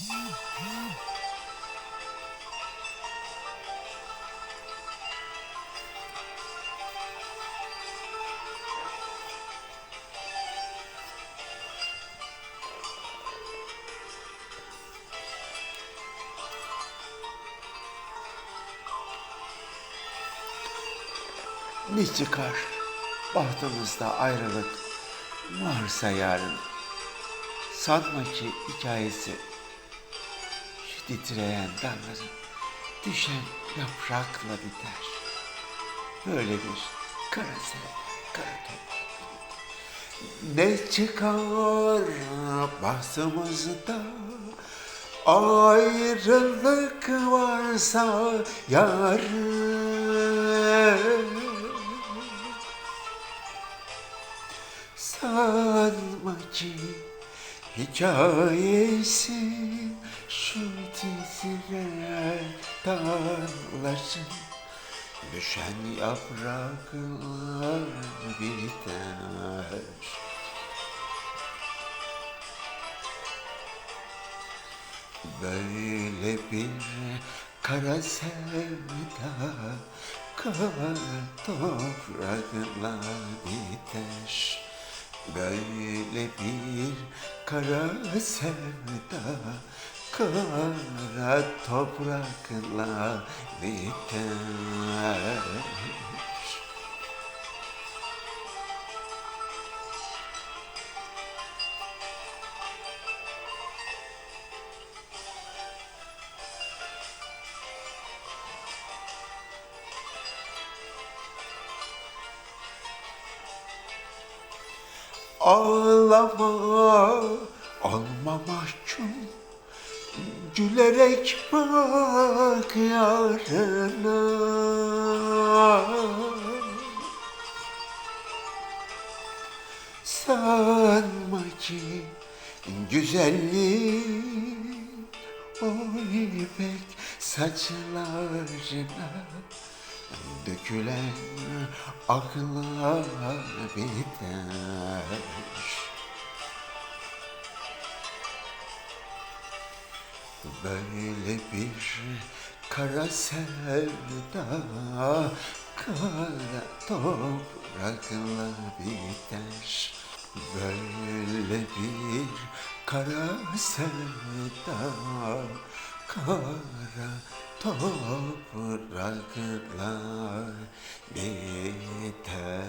Ne çıkar bahtımızda ayrılık varsa yarın. Sanma ki hikayesi titreyen dalların düşen yaprakla biter. Böyle bir kara sen, kara toprak. Ne çıkar bahtımızda ayrılık varsa yarın. Sanma ki hikayesi şu titreyen dalların Düşen yapraklar biter Böyle bir kara sevda Kara toprakla biter Böyle bir kara sevda Kara toprakla biter Ağlama, olma mahkum Gülerek bak yarına Sanma ki güzellik o ipek saçlarına Dökülen akla biter Böyle bir kara sevda Kara toprakla biter Böyle bir kara sevda Kara toprakla biter